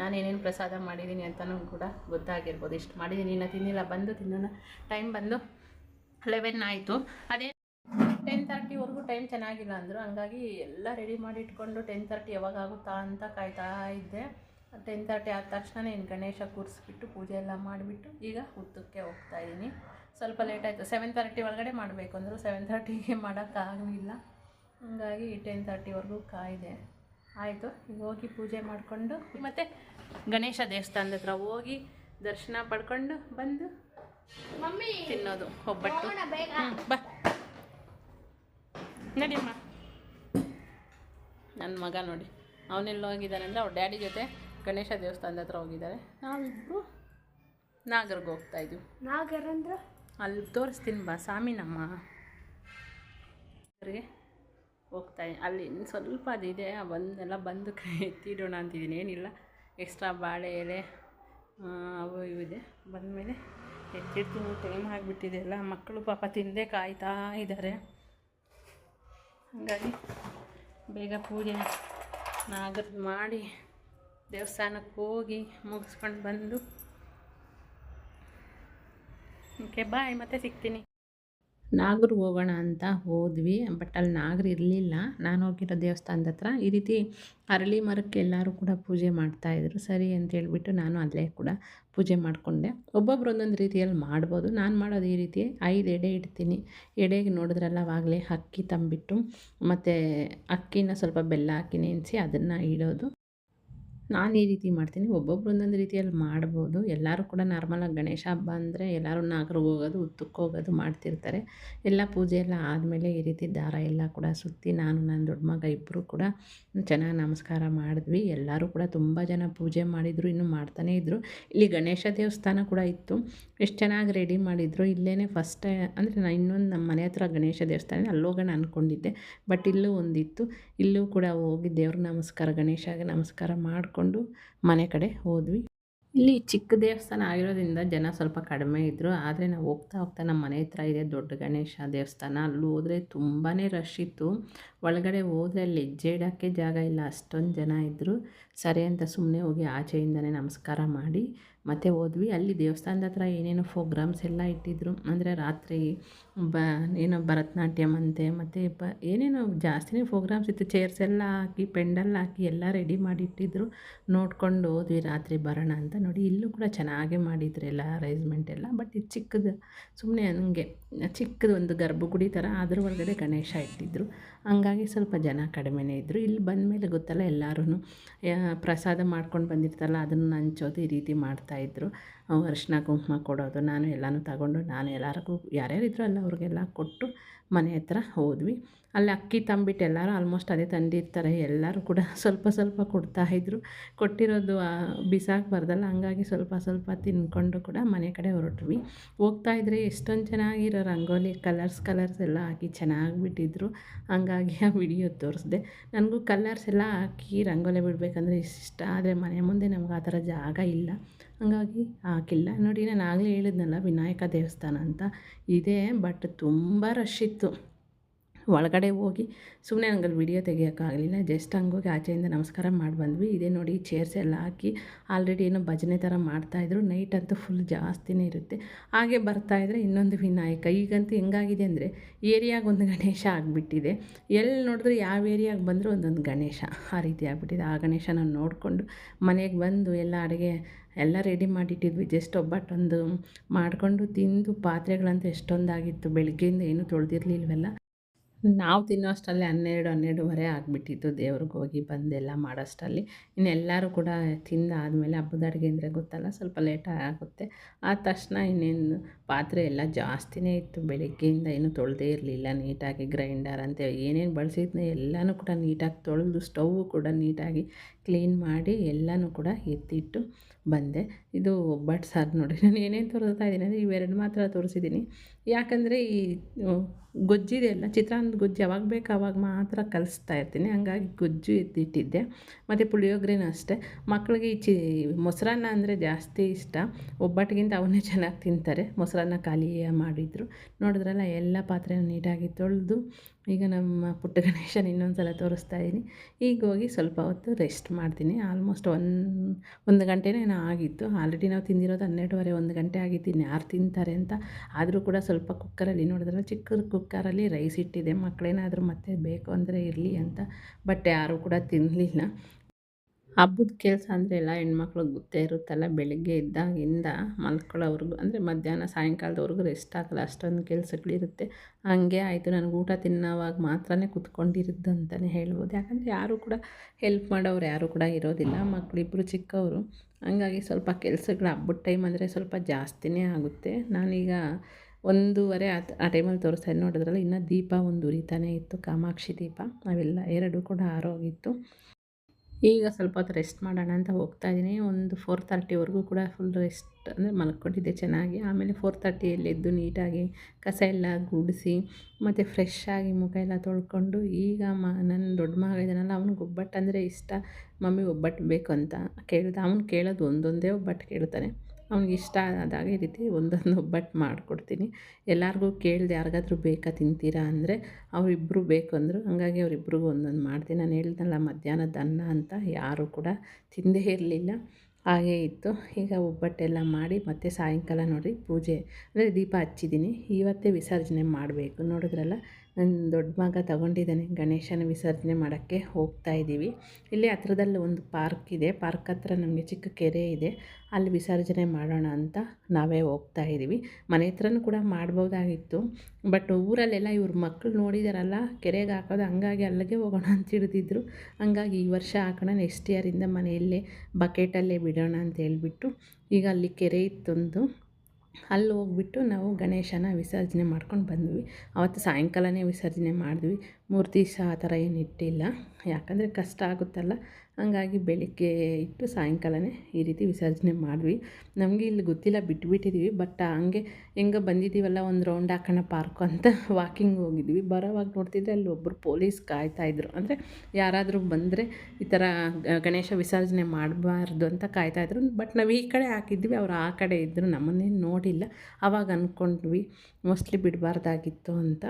ನಾನು ಏನೇನು ಪ್ರಸಾದ ಮಾಡಿದ್ದೀನಿ ಅಂತಲೂ ಕೂಡ ಗೊತ್ತಾಗಿರ್ಬೋದು. ಇಷ್ಟು ಮಾಡಿದ್ದೀನಿ. ಇನ್ನು ತಿನ್ನಿಲ್ಲ ಬಂದು ತಿನ್ನೋಣ. ಟೈಮ್ ಬಂದು ಲೆವೆನ್ ಆಯಿತು. ಅದೇ ಟೆನ್ ತರ್ಟಿವರೆಗೂ ಟೈಮ್ ಚೆನ್ನಾಗಿಲ್ಲ ಅಂದರು. ಹಂಗಾಗಿ ಎಲ್ಲ ರೆಡಿ ಮಾಡಿ ಇಟ್ಕೊಂಡು ಟೆನ್ ತರ್ಟಿ ಯಾವಾಗ ಆಗುತ್ತಾ ಅಂತ ಕಾಯ್ತಾ ಇದ್ದೆ. ಟೆನ್ ತರ್ಟಿ ಆದ ತಕ್ಷಣ ಇನ್ನು ಗಣೇಶ ಕೂರಿಸ್ಬಿಟ್ಟು ಪೂಜೆ ಎಲ್ಲ ಮಾಡಿಬಿಟ್ಟು ಈಗ ಹುತ್ತಕ್ಕೆ ಹೋಗ್ತಾ ಇದ್ದೀನಿ. ಸ್ವಲ್ಪ ಲೇಟ್ ಆಯಿತು. ಸೆವೆನ್ ತರ್ಟಿ ಒಳಗಡೆ ಮಾಡಬೇಕು ಅಂದರು. ಸೆವೆನ್ ತರ್ಟಿಗೆ ಮಾಡೋಕ್ಕಾಗಲಿಲ್ಲ. ಹಂಗಾಗಿ ಟೆನ್ ತರ್ಟಿವರೆಗೂ ಕಾಯಿದೆ. ಆಯಿತು ಈಗ ಹೋಗಿ ಪೂಜೆ ಮಾಡಿಕೊಂಡು ಮತ್ತು ಗಣೇಶ ದೇವಸ್ಥಾನದ ಹತ್ರ ಹೋಗಿ ದರ್ಶನ ಪಡ್ಕೊಂಡು ಬಂದು ಮಮ್ಮಿ ತಿನ್ನೋದು ಒಬ್ಬಟ್ಟು. ಬಾ. ನಡಿಯಮ್ಮ ನನ್ನ ಮಗ ನೋಡಿ ಅವನೆಲ್ಲ ಹೋಗಿದ್ದಾನೆ ಅಂದರೆ ಅವ್ರ ಡ್ಯಾಡಿ ಜೊತೆ ಗಣೇಶ ದೇವಸ್ಥಾನದ ಹತ್ರ ಹೋಗಿದ್ದಾರೆ. ನಾವಿಬ್ಬರು ನಾಗರ್ಗೆ ಹೋಗ್ತಾ ಇದ್ವಿ. ನಾಗರಂದ್ರ? ಅಲ್ಲಿ ತೋರಿಸ್ತೀನಿ ಬಾ ಸಾಮಿನಮ್ಮ. ಅವರಿಗೆ ಹೋಗ್ತಾ ಅಲ್ಲಿ ಸ್ವಲ್ಪ ಅದಿದೆ ಬಂದೆಲ್ಲ ಬಂದು ಕೈ ಎತ್ತಿಡೋಣ ಅಂತಿದ್ದೀನಿ. ಏನಿಲ್ಲ ಎಕ್ಸ್ಟ್ರಾ ಬಾಳೆ ಎಲೆ ಅವು ಇವು ಇದೆ. ಬಂದಮೇಲೆ ಎತ್ತಿಡ್ತೀನಿ ಟೈಮ್ ಆಗಿಬಿಟ್ಟಿದೆ ಎಲ್ಲ ಮಕ್ಕಳು ಪಾಪ ತಿಂದೇ ಕಾಯ್ತಾ ಇದ್ದಾರೆ. ಹಾಗಾಗಿ ಬೇಗ ಪೂಜೆ ನಾಗರದ್ದು ಮಾಡಿ ದೇವಸ್ಥಾನಕ್ಕೆ ಹೋಗಿ ಮುಗಿಸ್ಕೊಂಡು ಬಂದು. ಓಕೆ ಬಾಯ್ ಮತ್ತೆ ಸಿಗ್ತೀನಿ. ನಾಗರು ಹೋಗೋಣ ಅಂತ ಹೋದ್ವಿ. ಬಟ್ ಅಲ್ಲಿ ನಾಗರು ಇರಲಿಲ್ಲ. ನಾನು ಹೋಗಿರೋ ದೇವಸ್ಥಾನದ ಹತ್ರ ಈ ರೀತಿ ಅರಳಿ ಮರಕ್ಕೆ ಎಲ್ಲರೂ ಕೂಡ ಪೂಜೆ ಮಾಡ್ತಾಯಿದ್ರು ಸರಿ ಅಂತ ಹೇಳ್ಬಿಟ್ಟು ನಾನು ಅಲ್ಲೇ ಕೂಡ ಪೂಜೆ ಮಾಡಿಕೊಂಡೆ. ಒಬ್ಬೊಬ್ರು ಒಂದೊಂದು ರೀತಿಯಲ್ಲಿ ಮಾಡ್ಬೋದು. ನಾನು ಮಾಡೋದು ಈ ರೀತಿ. ಐದು ಎಡೆ ಇಡ್ತೀನಿ. ಎಡೆಗೆ ನೋಡಿದ್ರಲ್ಲ ಆವಾಗಲೇ ಅಕ್ಕಿ ತಂಬಿಟ್ಟು ಮತ್ತು ಅಕ್ಕಿನ ಸ್ವಲ್ಪ ಬೆಲ್ಲ ಹಾಕಿ ನೆನೆಸಿ ಅದನ್ನು ಇಡೋದು. ನಾನು ಈ ರೀತಿ ಮಾಡ್ತೀನಿ. ಒಬ್ಬೊಬ್ರು ಒಂದೊಂದು ರೀತಿಯಲ್ಲಿ ಮಾಡ್ಬೋದು. ಎಲ್ಲರೂ ಕೂಡ ನಾರ್ಮಲಾಗಿ ಗಣೇಶ ಹಬ್ಬ ಅಂದರೆ ಎಲ್ಲರೂ ನಾಗರಿಗೆ ಹೋಗೋದು, ಉತ್ತಕ್ಕೆ ಹೋಗೋದು ಮಾಡ್ತಿರ್ತಾರೆ. ಎಲ್ಲ ಪೂಜೆ ಎಲ್ಲ ಆದಮೇಲೆ ಈ ರೀತಿ ದಾರ ಎಲ್ಲ ಕೂಡ ಸುತ್ತಿ ನಾನು ನನ್ನ ದೊಡ್ಡ ಮಗ ಇಬ್ಬರು ಕೂಡ ಚೆನ್ನಾಗಿ ನಮಸ್ಕಾರ ಮಾಡಿದ್ವಿ. ಎಲ್ಲರೂ ಕೂಡ ತುಂಬ ಜನ ಪೂಜೆ ಮಾಡಿದರು, ಇನ್ನೂ ಮಾಡ್ತಾನೇ ಇದ್ದರು ಇಲ್ಲಿ ಗಣೇಶ ದೇವಸ್ಥಾನ ಕೂಡ ಇತ್ತು. ಎಷ್ಟು ಚೆನ್ನಾಗಿ ರೆಡಿ ಮಾಡಿದರು. ಇಲ್ಲೇ ಫಸ್ಟ್ ಅಂದರೆ ನಾನು ಇನ್ನೊಂದು ನಮ್ಮ ಮನೆ ಹತ್ರ ಗಣೇಶ ದೇವಸ್ಥಾನ ಅಲ್ಲಿ ಹೋಗೋಣ ಅಂದ್ಕೊಂಡಿದ್ದೆ ಬಟ್ ಇಲ್ಲೂ ಒಂದಿತ್ತು. ಇಲ್ಲೂ ಕೂಡ ಹೋಗಿ ದೇವ್ರ ನಮಸ್ಕಾರ, ಗಣೇಶಗೆ ನಮಸ್ಕಾರ ಮಾಡಿಕೊಂಡು ಮನೆ ಕಡೆ ಹೋದ್ವಿ. ಇಲ್ಲಿ ಚಿಕ್ಕ ದೇವಸ್ಥಾನ ಆಗಿರೋದ್ರಿಂದ ಜನ ಸ್ವಲ್ಪ ಕಡಿಮೆ ಇದ್ದರು ಆದರೆ ನಾವು ಹೋಗ್ತಾ ಹೋಗ್ತಾ ನಮ್ಮ ಮನೆ ಹತ್ರ ಇದೆ ದೊಡ್ಡ ಗಣೇಶ ದೇವಸ್ಥಾನ. ಅಲ್ಲಿ ಹೋದರೆ ತುಂಬಾ ರಶ್ ಇತ್ತು. ಒಳಗಡೆ ಹೋದರೆ ಅಲ್ಲಿ ಹೆಜ್ಜೆ ಇಡೋಕ್ಕೆ ಜಾಗ ಇಲ್ಲ. ಅಷ್ಟೊಂದು ಜನ ಇದ್ದರು ಸರಿ ಅಂತ ಸುಮ್ಮನೆ ಹೋಗಿ ಆಚೆಯಿಂದನೇ ನಮಸ್ಕಾರ ಮಾಡಿ ಮತ್ತೆ ಹೋದ್ವಿ. ಅಲ್ಲಿ ದೇವಸ್ಥಾನದ ಹತ್ರ ಏನೇನೋ ಫೋಗ್ರಾಮ್ಸ್ ಎಲ್ಲ ಇಟ್ಟಿದ್ರು. ಅಂದರೆ ರಾತ್ರಿ ಬ, ಏನೋ ಭರತನಾಟ್ಯಮ್ ಅಂತೆ, ಮತ್ತು ಬ, ಏನೇನೋ ಜಾಸ್ತಿನೇ ಫೋಗ್ರಾಮ್ಸ್ ಇತ್ತು. ಚೇರ್ಸ್ ಎಲ್ಲ ಹಾಕಿ, ಪೆಂಡಲ್ ಹಾಕಿ ಎಲ್ಲ ರೆಡಿ ಮಾಡಿ ಇಟ್ಟಿದ್ರು ನೋಡ್ಕೊಂಡು ಹೋದ್ವಿ ರಾತ್ರಿ ಬರೋಣ ಅಂತ ನೋಡಿ. ಇಲ್ಲೂ ಕೂಡ ಚೆನ್ನಾಗೇ ಮಾಡಿದ್ರು ಎಲ್ಲ ಅರೇಂಜ್ಮೆಂಟ್ ಎಲ್ಲ. ಬಟ್ ಇದು ಚಿಕ್ಕದು ಸುಮ್ಮನೆ ನನಗೆ ಚಿಕ್ಕದು ಒಂದು ಗರ್ಭಗುಡಿ ಥರ. ಅದ್ರ ಒಳಗಡೆ ಗಣೇಶ ಇಟ್ಟಿದ್ರು. ಹಂಗಾಗಿ ಸ್ವಲ್ಪ ಜನ ಕಡಿಮೆನೇ ಇದ್ದರು ಇಲ್ಲಿ ಬಂದಮೇಲೆ ಗೊತ್ತಲ್ಲ ಎಲ್ಲರೂ ಪ್ರಸಾದ ಮಾಡ್ಕೊಂಡು ಬಂದಿರ್ತಾರಲ್ಲ, ಅದನ್ನು ಹಂಚೋದು ಈ ರೀತಿ ಮಾಡ್ತಾ ಮಾಡ್ತಾಯಿದ್ರು ಅರಿಶಿನ ಕುಂಕುಮ ಕೊಡೋದು ನಾನು ಎಲ್ಲನೂ ತಗೊಂಡು ನಾನು ಎಲ್ಲರಿಗೂ ಯಾರ್ಯಾರು ಇದ್ರು ಅಲ್ಲ ಅವ್ರಿಗೆಲ್ಲ ಕೊಟ್ಟು ಮನೆ ಹತ್ರ ಹೋದ್ವಿ. ಅಲ್ಲಿ ಅಕ್ಕಿ ತಂಬಿಟ್ಟು ಎಲ್ಲರೂ ಆಲ್ಮೋಸ್ಟ್ ಅದೇ ತಂದಿರ್ತಾರೆ. ಎಲ್ಲರೂ ಕೂಡ (laughs) ಸ್ವಲ್ಪ ಸ್ವಲ್ಪ ಕೊಡ್ತಾಯಿದ್ರು ಕೊಟ್ಟಿರೋದು ಬಿಸಾಕಬಾರ್ದಲ್ಲ ಹಂಗಾಗಿ ಸ್ವಲ್ಪ ಸ್ವಲ್ಪ ತಿನ್ಕೊಂಡು ಕೂಡ ಮನೆ ಕಡೆ ಹೊರಟ್ವಿ. ಹೋಗ್ತಾಯಿದ್ರೆ ಎಷ್ಟೊಂದು ಚೆನ್ನಾಗಿರೋ ರಂಗೋಲಿ ಕಲರ್ಸ್ ಕಲರ್ಸ್ ಎಲ್ಲ ಹಾಕಿ ಚೆನ್ನಾಗಿ ಬಿಟ್ಟಿದ್ರು. ಹಂಗಾಗಿ ಆ ವಿಡಿಯೋ ತೋರಿಸ್ದೆ. ನನಗೂ ಕಲರ್ಸ್ ಎಲ್ಲ ಹಾಕಿ ರಂಗೋಲಿ ಬಿಡಬೇಕಂದ್ರೆ ಇಷ್ಟ. ಆದರೆ ಮನೆ ಮುಂದೆ ನಮ್ಗೆ ಆ ಥರ ಜಾಗ ಇಲ್ಲ. ಹಂಗಾಗಿ ಹಾಕಿಲ್ಲ ನೋಡಿ ನಾನು ಆಗಲೇ ಹೇಳಿದ್ನಲ್ಲ ವಿನಾಯಕ ದೇವಸ್ಥಾನ ಅಂತ. ಇದೆ ಬಟ್ ತುಂಬ ರಶ್ ಇತ್ತು. ಒಳಗಡೆ ಹೋಗಿ ಸುಮ್ಮನೆ ನಂಗೆ ಅಲ್ಲಿ ವಿಡಿಯೋ ತೆಗಿಯೋಕ್ಕಾಗಲಿಲ್ಲ. ಜಸ್ಟ್ ಹಂಗೋಗಿ ಆಚೆಯಿಂದ ನಮಸ್ಕಾರ ಮಾಡಿ ಬಂದ್ವಿ. ಇದೇ ನೋಡಿ ಚೇರ್ಸ್ ಎಲ್ಲ ಹಾಕಿ ಆಲ್ರೆಡಿ ಏನೋ ಭಜನೆ ಥರ ಮಾಡ್ತಾಯಿದ್ರು ನೈಟ್ ಅಂತೂ ಫುಲ್ ಜಾಸ್ತಿನೇ ಇರುತ್ತೆ. ಹಾಗೆ ಬರ್ತಾಯಿದ್ರೆ ಇನ್ನೊಂದು ವಿನಾಯಕ. ಈಗಂತೂ ಹೆಂಗಾಗಿದೆ ಅಂದರೆ ಏರಿಯಾಗೆ ಒಂದು ಗಣೇಶ ಆಗಿಬಿಟ್ಟಿದೆ. ಎಲ್ಲಿ ನೋಡಿದ್ರೆ ಯಾವ ಏರಿಯಾಗೆ ಬಂದರೂ ಒಂದೊಂದು ಗಣೇಶ. ಆ ರೀತಿ ಆಗಿಬಿಟ್ಟಿದೆ. ಆ ಗಣೇಶನ ನೋಡಿಕೊಂಡು ಮನೆಗೆ ಬಂದು ಎಲ್ಲ ಅಡುಗೆ ಎಲ್ಲ ರೆಡಿ ಮಾಡಿಟ್ಟಿದ್ವಿ. ಜಸ್ಟ್ ಒಬ್ಬಟ್ಟೊಂದು ಮಾಡಿಕೊಂಡು ತಿಂದು ಪಾತ್ರೆಗಳಂತೂ ಎಷ್ಟೊಂದಾಗಿತ್ತು. ಬೆಳಗ್ಗೆಯಿಂದ ಏನೂ ತೊಳೆದಿರ್ಲಿಲ್ವಲ್ಲ. ನಾವು ತಿನ್ನೋ ಅಷ್ಟರಲ್ಲಿ ಹನ್ನೆರಡು, ಹನ್ನೆರಡುವರೆ ಆಗಿಬಿಟ್ಟಿತ್ತು. ದೇವ್ರಿಗೆ ಹೋಗಿ ಬಂದೆಲ್ಲ ಮಾಡೋಷ್ಟರಲ್ಲಿ. ಇನ್ನೆಲ್ಲರೂ ಕೂಡ ತಿಂದಾದಮೇಲೆ ಹಬ್ಬದ ಅಡುಗೆ ಅಂದರೆ ಗೊತ್ತಲ್ಲ, ಸ್ವಲ್ಪ ಲೇಟ್ ಆಗುತ್ತೆ. ಆ ತಕ್ಷಣ ಇನ್ನೇನು, ಪಾತ್ರೆ ಎಲ್ಲ ಜಾಸ್ತಿನೇ ಇತ್ತು. ಬೆಳಗ್ಗೆಯಿಂದ ಏನು ತೊಳೆದೇ ಇರಲಿಲ್ಲ. ನೀಟಾಗಿ ಗ್ರೈಂಡರ್ ಅಂತ ಏನೇನು ಬಳಸಿದ್ನ ಎಲ್ಲನೂ ಕೂಡ ನೀಟಾಗಿ ತೊಳೆದು, ಸ್ಟವ್ ಕೂಡ ನೀಟಾಗಿ ಕ್ಲೀನ್ ಮಾಡಿ ಎಲ್ಲನೂ ಕೂಡ ಎತ್ತಿಟ್ಟು ಬಂದೆ. ಇದು ಬಟ್ ಸಾರು ನೋಡಿ, ನಾನು ಏನೇನು ತೋರಿಸ್ತಾ ಇದ್ದೀನಿ ಅಂದರೆ ಇವೆರಡು ಮಾತ್ರ ತೋರಿಸಿದ್ದೀನಿ. ಯಾಕಂದರೆ ಈ ಗೊಜ್ಜಿದೆಯಲ್ಲ ಚಿತ್ರಾನ್ನದ ಗೊಜ್ಜು ಯಾವಾಗ ಬೇಕು ಆವಾಗ ಮಾತ್ರ ಕಲಿಸ್ತಾ ಇರ್ತೀನಿ. ಹಂಗಾಗಿ ಗೊಜ್ಜು ಎತ್ತಿಟ್ಟಿದ್ದೆ ಮತ್ತು ಪುಳಿಯೋಗರೆನೂ ಅಷ್ಟೇ. ಮಕ್ಕಳಿಗೆ ಈ ಚಿ, ಮೊಸರನ್ನ ಅಂದರೆ ಜಾಸ್ತಿ ಇಷ್ಟ. ಒಬ್ಬಟ್ಟಿಗಿಂತ ಅವನ್ನೇ ಚೆನ್ನಾಗಿ ತಿಂತಾರೆ. ಮೊಸರನ್ನ ಖಾಲಿ ಮಾಡಿದ್ರು. ನೋಡಿದ್ರಲ್ಲ, ಎಲ್ಲ ಪಾತ್ರೆ ನೀಟಾಗಿ ತೊಳೆದು ಈಗ ನಮ್ಮ ಪುಟ್ಟ ಗಣೇಶನ ಇನ್ನೊಂದು ಸಲ ತೋರಿಸ್ತಾ ಇದ್ದೀನಿ ಈಗ ಹೋಗಿ ಸ್ವಲ್ಪ ಹೊತ್ತು ರೆಸ್ಟ್ ಮಾಡ್ತೀನಿ. ಆಲ್ಮೋಸ್ಟ್ ಒನ್ ಒಂದು ಗಂಟೆನೇ ಆಗಿತ್ತು. ಆಲ್ರೆಡಿ ನಾವು ತಿಂದಿರೋದು ಹನ್ನೆರಡುವರೆ, ಒಂದು ಗಂಟೆ ಆಗಿತ್ತು. ಯಾರು ತಿಂತಾರೆ ಅಂತ. ಆದರೂ ಕೂಡ ಸ್ವಲ್ಪ ಕುಕ್ಕರಲ್ಲಿ ನೋಡಿದ್ರೆ ಚಿಕ್ಕ ಕುಕ್ಕರಲ್ಲಿ ರೈಸ್ ಇಟ್ಟಿದೆ. ಮಕ್ಕಳೇನಾದರೂ ಮತ್ತೆ ಬೇಕು ಅಂದರೆ ಇರಲಿ ಅಂತ. ಬಟ್ ಯಾರೂ ಕೂಡ ತಿನ್ನಲಿಲ್ಲ ಹಬ್ಬದ ಕೆಲಸ ಅಂದರೆ ಎಲ್ಲ ಹೆಣ್ಮಕ್ಳಿಗೆ ಗೊತ್ತೇ ಇರುತ್ತಲ್ಲ, ಬೆಳಗ್ಗೆ ಇದ್ದಾಗಿಂದ ಮಲ್ಕೊಳ್ಳೋವರೆಗೂ ಅಂದರೆ ಮಧ್ಯಾಹ್ನ ಸಾಯಂಕಾಲದವರೆಗೂ ರೆಸ್ಟ್ ಆಗಲ್ಲ, ಅಷ್ಟೊಂದು ಕೆಲಸಗಳಿರುತ್ತೆ. ಹಾಗೆ ಆಯಿತು, ನನಗೆ ಊಟ ತಿನ್ನೋವಾಗ ಮಾತ್ರನೇ ಕೂತ್ಕೊಂಡಿರೋದು ಅಂತಲೇ ಹೇಳ್ಬೋದು. ಯಾಕಂದರೆ ಯಾರೂ ಕೂಡ ಹೆಲ್ಪ್ ಮಾಡೋರು ಯಾರೂ ಕೂಡ ಇರೋದಿಲ್ಲ ಮಕ್ಕಳಿಬ್ಬರು ಚಿಕ್ಕವರು. ಹಂಗಾಗಿ ಸ್ವಲ್ಪ ಕೆಲಸಗಳು ಹಬ್ಬದ ಟೈಮ್ ಅಂದರೆ ಸ್ವಲ್ಪ ಜಾಸ್ತಿನೇ ಆಗುತ್ತೆ. ನಾನೀಗ ಒಂದೂವರೆ ಆ ಟೈಮಲ್ಲಿ ತೋರಿಸ್ತಾ ನೋಡಿದ್ರಲ್ಲ, ಇನ್ನೂ ದೀಪ ಒಂದು ಉರಿತಾನೇ ಇತ್ತು, ಕಾಮಾಕ್ಷಿ ದೀಪ. ಅವೆಲ್ಲ ಎರಡು ಕೂಡ ಆರೋಗಿತ್ತು. ಈಗ ಸ್ವಲ್ಪ ಹೊತ್ತು ರೆಸ್ಟ್ ಮಾಡೋಣ ಅಂತ ಹೋಗ್ತಾ ಇದ್ದೀನಿ. ಒಂದು ಫೋರ್ ತರ್ಟಿವರೆಗೂ ಕೂಡ ಫುಲ್ ರೆಸ್ಟ್ ಅಂದರೆ ಮಲ್ಕೊಂಡಿದ್ದೆ ಚೆನ್ನಾಗಿ. ಆಮೇಲೆ ಫೋರ್ ತರ್ಟಿಯಲ್ಲಿ ಎದ್ದು ನೀಟಾಗಿ ಕಸ ಎಲ್ಲ ಗುಡಿಸಿ, ಮತ್ತು ಫ್ರೆಶ್ ಆಗಿ ಮುಖ ಎಲ್ಲ ತೊಳ್ಕೊಂಡು ಈಗ ಮ ನನ್ನ ದೊಡ್ಡ ಮಗ ಇದ್ದಾನಲ್ಲ, ಅವ್ನಿಗೆ ಒಬ್ಬಟ್ಟು ಅಂದರೆ ಇಷ್ಟ. ಮಮ್ಮಿ ಒಬ್ಬಟ್ಟು ಬೇಕು ಅಂತ ಕೇಳಿದ ಅವ್ನು ಕೇಳೋದು ಒಂದೊಂದೇ ಒಬ್ಬಟ್ಟು ಕೇಳ್ತಾನೆ. ಅವ್ನಿಗೆ ಇಷ್ಟ ಆದಾಗ ಈ ರೀತಿ ಒಂದೊಂದು ಒಬ್ಬಟ್ಟು ಮಾಡಿಕೊಡ್ತೀನಿ. ಎಲ್ಲರಿಗೂ ಕೇಳಿದೆ ಯಾರಿಗಾದ್ರೂ ಬೇಕಾ ತಿಂತೀರಾ ಅಂದರೆ ಅವರಿಬ್ಬರು ಬೇಕು ಅಂದರು, ಹಾಗಾಗಿ ಅವರಿಬ್ರಿಗೂ ಒಂದೊಂದು ಮಾಡ್ತೀನಿ. ನಾನು ಹೇಳ್ದಲ್ಲ ಮಧ್ಯಾಹ್ನದ ಅನ್ನ ಅಂತ ಯಾರೂ ಕೂಡ ತಿಂದೇ ಇರಲಿಲ್ಲ. ಹಾಗೇ ಇತ್ತು. ಈಗ ಒಬ್ಬಟ್ಟೆಲ್ಲ ಮಾಡಿ ಮತ್ತೆ ಸಾಯಂಕಾಲ ನೋಡಿ ಪೂಜೆ, ಅಂದರೆ ದೀಪ ಹಚ್ಚಿದ್ದೀನಿ. ಇವತ್ತೇ ವಿಸರ್ಜನೆ ಮಾಡಬೇಕು. ನೋಡಿದ್ರಲ್ಲ ನನ್ನ ದೊಡ್ಡ ಮಗ ತಗೊಂಡಿದ್ದಾನೆ. ಗಣೇಶನ ವಿಸರ್ಜನೆ ಮಾಡೋಕ್ಕೆ ಹೋಗ್ತಾ ಇದ್ದೀವಿ. ಇಲ್ಲಿ ಹತ್ರದಲ್ಲಿ ಒಂದು ಪಾರ್ಕ್ ಇದೆ. ಪಾರ್ಕ್ ಹತ್ರ ನಮಗೆ ಚಿಕ್ಕ ಕೆರೆ ಇದೆ. ಅಲ್ಲಿ ವಿಸರ್ಜನೆ ಮಾಡೋಣ ಅಂತ ನಾವೇ ಹೋಗ್ತಾ ಇದ್ದೀವಿ. ಮನೆ ಹತ್ರನೂ ಕೂಡ ಮಾಡ್ಬೋದಾಗಿತ್ತು. ಬಟ್ ಊರಲ್ಲೆಲ್ಲ ಇವ್ರ ಮಕ್ಕಳು ನೋಡಿದಾರಲ್ಲ, ಕೆರೆಗೆ ಹಾಕೋದು ಹಂಗಾಗಿ ಅಲ್ಲಿಗೆ ಹೋಗೋಣ ಅಂತ ಹಿಡಿದಿದ್ರು. ಹಂಗಾಗಿ ಈ ವರ್ಷ ಹಾಕೋಣ ನೆಕ್ಸ್ಟ್ ಇಯರಿಂದ ಮನೆಯಲ್ಲೇ ಬಕೆಟಲ್ಲೇ ಬಿಡೋಣ ಅಂತ ಹೇಳಿಬಿಟ್ಟು ಈಗ ಅಲ್ಲಿ ಕೆರೆ ಇತ್ತೊಂದು. ಅಲ್ಲಿ ಹೋಗ್ಬಿಟ್ಟು ನಾವು ಗಣೇಶನ ವಿಸರ್ಜನೆ ಮಾಡ್ಕೊಂಡು ಬಂದ್ವಿ. ಅವತ್ತು ಸಾಯಂಕಾಲನೇ ವಿಸರ್ಜನೆ ಮಾಡಿದ್ವಿ. ಮೂರು ದಿವಸ ಆ ಥರ ಏನು ಇಟ್ಟಿಲ್ಲ. ಯಾಕಂದರೆ ಕಷ್ಟ ಆಗುತ್ತಲ್ಲ. ಹಂಗಾಗಿ ಬೆಳಿಗ್ಗೆ ಇಟ್ಟು ಸಾಯಂಕಾಲನೇ ಈ ರೀತಿ ವಿಸರ್ಜನೆ ಮಾಡಿದ್ವಿ ನಮಗೆ ಇಲ್ಲಿ ಗೊತ್ತಿಲ್ಲ ಬಿಟ್ಬಿಟ್ಟಿದ್ದೀವಿ ಬಟ್ ಹಂಗೆ ಹೆಂಗೆ ಬಂದಿದ್ದೀವಲ್ಲ ಒಂದು ರೌಂಡ್ ಹಾಕೋಣ ಪಾರ್ಕು ಅಂತ ವಾಕಿಂಗ್ ಹೋಗಿದ್ವಿ ಬರೋವಾಗ ನೋಡ್ತಿದ್ರೆ ಅಲ್ಲಿ ಒಬ್ಬರು ಪೊಲೀಸ್ ಕಾಯ್ತಾಯಿದ್ರು ಅಂದರೆ ಯಾರಾದರೂ ಬಂದರೆ ಈ ಥರ ಗಣೇಶ ವಿಸರ್ಜನೆ ಮಾಡಬಾರ್ದು ಅಂತ ಕಾಯ್ತಾಯಿದ್ರು ಬಟ್ ನಾವು ಈ ಕಡೆ ಹಾಕಿದ್ವಿ ಅವ್ರು ಆ ಕಡೆ ಇದ್ದರು ನಮ್ಮನ್ನೇನು ನೋಡಿಲ್ಲ. ಆವಾಗ ಅಂದ್ಕೊಂಡ್ವಿ ಮೋಸ್ಟ್ಲಿ ಬಿಡಬಾರ್ದಾಗಿತ್ತು ಅಂತ.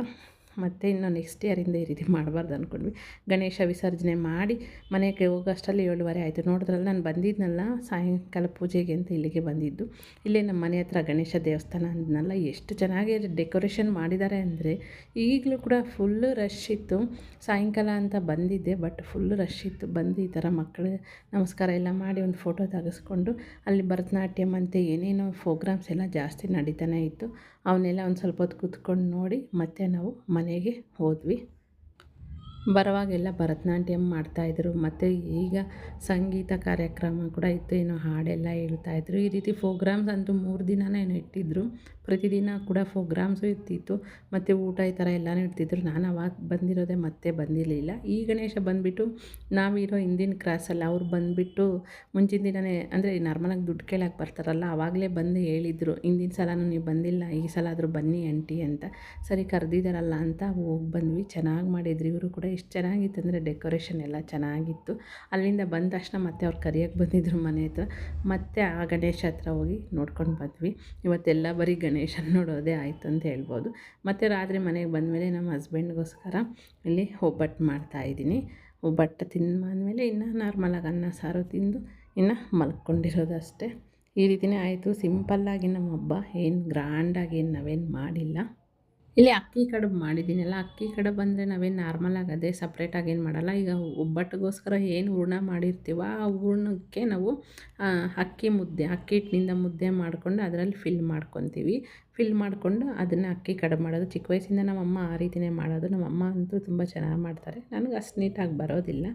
ಮತ್ತು ಇನ್ನು ನೆಕ್ಸ್ಟ್ ಇಯರಿಂದ ಈ ರೀತಿ ಮಾಡಬಾರ್ದು ಅಂದ್ಕೊಂಡ್ವಿ ಗಣೇಶ ವಿಸರ್ಜನೆ ಮಾಡಿ ಮನೆಗೆ ಹೋಗೋಷ್ಟರಲ್ಲಿ ಏಳುವರೆ ಆಯಿತು. ನೋಡಿದ್ರಲ್ಲಿ, ನಾನು ಬಂದಿದ್ನಲ್ಲ, ಸಾಯಂಕಾಲ ಪೂಜೆಗೆ ಅಂತ ಇಲ್ಲಿಗೆ ಬಂದಿದ್ದು. ಇಲ್ಲೇ ನಮ್ಮ ಮನೆ ಹತ್ರ ಗಣೇಶ ದೇವಸ್ಥಾನ ಅಂದನಲ್ಲ, ಎಷ್ಟು ಚೆನ್ನಾಗಿ ಡೆಕೋರೇಷನ್ ಮಾಡಿದ್ದಾರೆ ಅಂದರೆ, ಈಗಲೂ ಕೂಡ ಫುಲ್ಲು ರಶ್ ಇತ್ತು. ಸಾಯಂಕಾಲ ಅಂತ ಬಂದಿದ್ದೆ ಬಟ್ ಫುಲ್ಲು ರಶ್ ಇತ್ತು. ಬಂದು ಈ ಥರ ಮಕ್ಕಳು ನಮಸ್ಕಾರ ಎಲ್ಲ ಮಾಡಿ ಒಂದು ಫೋಟೋ ತೆಗೆಸ್ಕೊಂಡು, ಅಲ್ಲಿ ಭರತನಾಟ್ಯಮ್ ಅಂತ ಏನೇನೋ ಪ್ರೋಗ್ರಾಮ್ಸ್ ಎಲ್ಲ ಜಾಸ್ತಿ ನಡೀತಾನೆ ಇತ್ತು. ಅವನ್ನೆಲ್ಲ ಒಂದು ಸ್ವಲ್ಪ ಹೊತ್ತು ಕೂತ್ಕೊಂಡು ನೋಡಿ ಮತ್ತೆ ನಾವು ಮನೆಗೆ ಹೋದ್ವಿ. ಬರುವಾಗೆಲ್ಲ ಭರತನಾಟ್ಯಂ ಮಾಡ್ತಾಯಿದ್ರು ಮತ್ತು ಈಗ ಸಂಗೀತ ಕಾರ್ಯಕ್ರಮ ಕೂಡ ಇತ್ತು. ಏನು ಹಾಡೆಲ್ಲ ಹೇಳ್ತಾಯಿದ್ರು ಈ ರೀತಿ ಫೋಗ್ರಾಮ್ಸ್ ಅಂತೂ ಮೂರು ದಿನನೇ ಏನೋ ಇಟ್ಟಿದ್ದರು ಪ್ರತಿದಿನ ಕೂಡ ಫೋಗ್ರಾಮ್ಸು ಇರ್ತಿತ್ತು. ಮತ್ತು ಊಟ ಈ ಥರ ಎಲ್ಲನೂ ಇಡ್ತಿದ್ರು. ನಾನು ಅವಾಗ ಬಂದಿರೋದೇ ಮತ್ತೆ ಬಂದಿರಲಿಲ್ಲ. ಈ ಗಣೇಶ ಬಂದುಬಿಟ್ಟು ನಾವಿರೋ ಹಿಂದಿನ ಕ್ರಾಸಲ್ಲಿ ಅವ್ರು ಬಂದುಬಿಟ್ಟು ಮುಂಚಿನ ದಿನವೇ ಅಂದರೆ ನಾರ್ಮಲಾಗಿ ದುಡ್ಡು ಕೇಳಕ್ಕೆ ಬರ್ತಾರಲ್ಲ ಆವಾಗಲೇ ಬಂದು ಹೇಳಿದ್ರು, ಹಿಂದಿನ ಸಲನೂ ನೀವು ಬಂದಿಲ್ಲ, ಈ ಸಲ ಆದರೂ ಬನ್ನಿ ಆಂಟಿ ಅಂತ. ಸರಿ ಕರೆದಿದ್ದಾರಲ್ಲ ಅಂತ ಹೋಗಿ ಬಂದ್ವಿ. ಚೆನ್ನಾಗಿ ಮಾಡಿದ್ರು. ಇವರು ಕೂಡ ಎಷ್ಟು ಚೆನ್ನಾಗಿತ್ತು ಅಂದರೆ ಡೆಕೋರೇಷನ್ ಎಲ್ಲ ಚೆನ್ನಾಗಿತ್ತು. ಅಲ್ಲಿಂದ ಬಂದ ತಕ್ಷಣ ಮತ್ತೆ ಅವ್ರು ಕರಿಯೋಕ್ಕೆ ಬಂದಿದ್ರು ಮನೆ ಹತ್ರ. ಮತ್ತೆ ಆ ಗಣೇಶ ಹತ್ರ ಹೋಗಿ ನೋಡ್ಕೊಂಡು ಬಂದ್ವಿ. ಇವತ್ತೆಲ್ಲ ಬರೀ ಗಣೇಶನ ನೋಡೋದೇ ಆಯಿತು ಅಂತ ಹೇಳ್ಬೋದು. ಮತ್ತು ರಾತ್ರಿ ಮನೆಗೆ ಬಂದಮೇಲೆ ನಮ್ಮ ಹಸ್ಬೆಂಡ್ಗೋಸ್ಕರ ಇಲ್ಲಿ ಒಬ್ಬಟ್ಟು ಮಾಡ್ತಾಯಿದ್ದೀನಿ ಒಬ್ಬಟ್ಟು ತಿಂದಾದ್ಮೇಲೆ ಇನ್ನು ನಾರ್ಮಲಾಗಿ ಅನ್ನ, ಸಾರು ತಿಂದು ಇನ್ನು ಮಲ್ಕೊಂಡಿರೋದು ಅಷ್ಟೇ ಈ ರೀತಿಯೇ ಆಯಿತು. ಸಿಂಪಲ್ಲಾಗಿ ನಮ್ಮ ಹಬ್ಬ. ಏನು ಗ್ರ್ಯಾಂಡಾಗಿ ಏನು ನಾವೇನು ಮಾಡಿಲ್ಲ. ಇಲ್ಲಿ ಅಕ್ಕಿ ಕಡುಬು ಮಾಡಿದ್ದೀನಲ್ಲ ಅಕ್ಕಿ ಕಡುಬು ಅಂದರೆ ನಾವೇನು ನಾರ್ಮಲಾಗಿ ಅದೇ ಸಪ್ರೇಟಾಗಿ ಏನು ಮಾಡಲ್ಲ. ಈಗ ಒಬ್ಬಟ್ಟಿಗೋಸ್ಕರ ಏನು ಹೂರ್ಣ ಮಾಡಿರ್ತೀವ ಆ ಹೂರ್ಣಕ್ಕೆ ನಾವು ಅಕ್ಕಿ ಮುದ್ದೆ, ಅಕ್ಕಿ ಹಿಟ್ಟಿನಿಂದ ಮುದ್ದೆ ಮಾಡಿಕೊಂಡು ಅದರಲ್ಲಿ ಫಿಲ್ ಮಾಡ್ಕೊತೀವಿ. ಫಿಲ್ ಮಾಡಿಕೊಂಡು ಅದನ್ನು ಅಕ್ಕಿ ಕಡುಬು ಮಾಡೋದು. ಚಿಕ್ಕ ವಯಸ್ಸಿಂದ ನಮ್ಮಮ್ಮ ಆ ರೀತಿಯೇ ಮಾಡೋದು. ನಮ್ಮಮ್ಮ ಅಂತೂ ತುಂಬ ಚೆನ್ನಾಗಿ ಮಾಡ್ತಾರೆ. ನನಗೆ ಅಷ್ಟು ನೀಟಾಗಿ ಬರೋದಿಲ್ಲ.